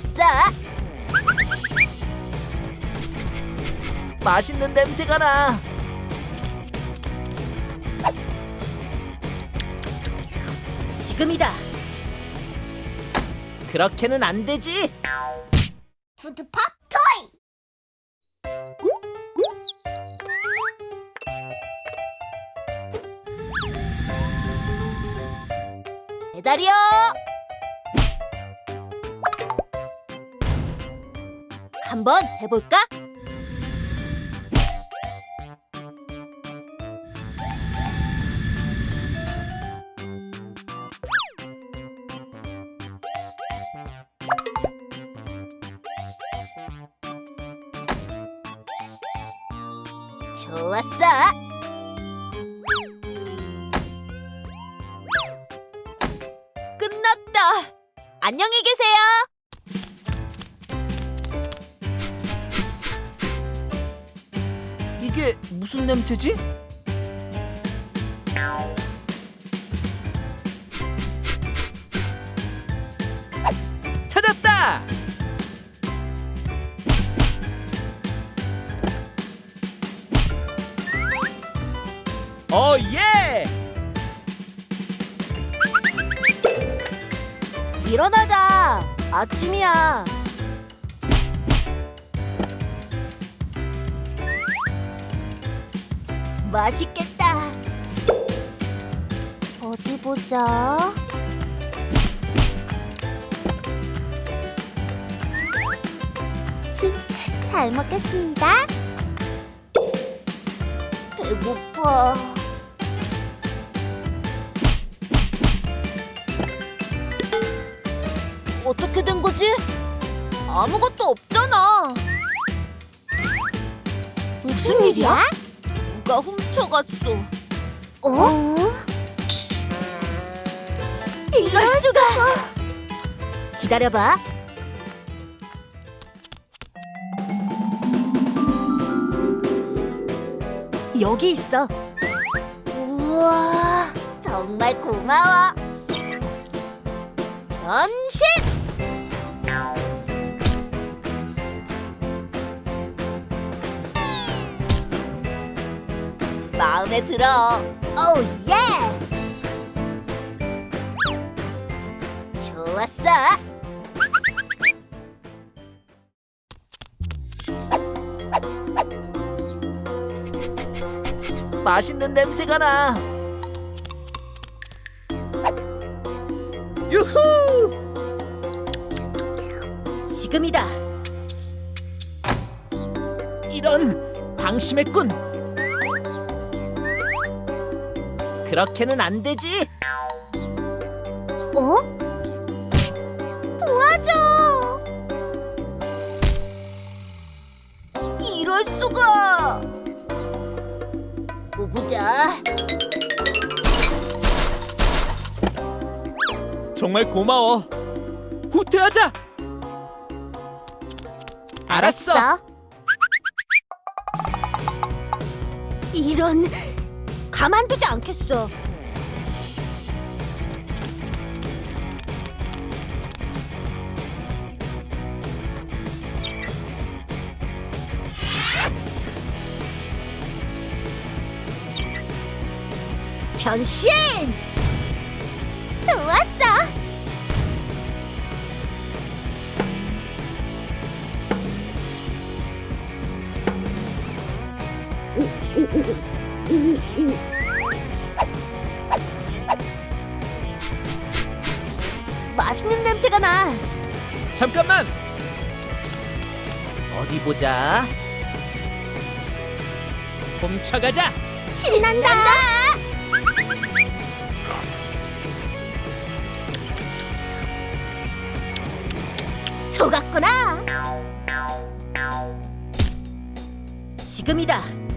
좋았어. 맛있는 냄새가 나. 지금이다. 그렇게는 안 되지. 푸드팝 토이. 배달이요. 한번 해볼까? 좋았어. 끝났다. 안녕히 계세요. 이게 무슨 냄새지? 찾았다. 어 예! 일어나자. 아침이야. 맛있겠다. 어디 보자. 잘 먹겠습니다. 배고파. 어떻게 된 거지? 아무것도 없잖아. 무슨 일이야? 누가 훔쳐갔어. 어? 이럴 수가. 기다려봐. 여기 있어. 우와, 정말 고마워. 변신! 마음에 들어. 오 예! 좋았어. 맛있는 냄새가 나. 유후! 지금이다. 이런 방심했군. 그렇게는 안 되지. 어? 도와줘. 이럴 수가. 보자. 정말 고마워. 후퇴하자. 알았어. 이런 가만두지 않겠어. 변신! 좋았어. 맛있는 냄새가 나. 잠깐만. 어디 보자. 훔쳐가자. 신난다. 속았구나. 지금이다.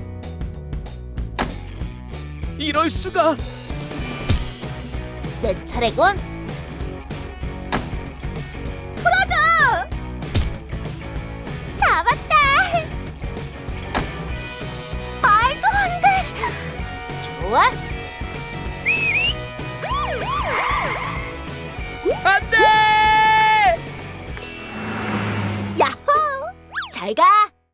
이럴 수가. 내 차례군.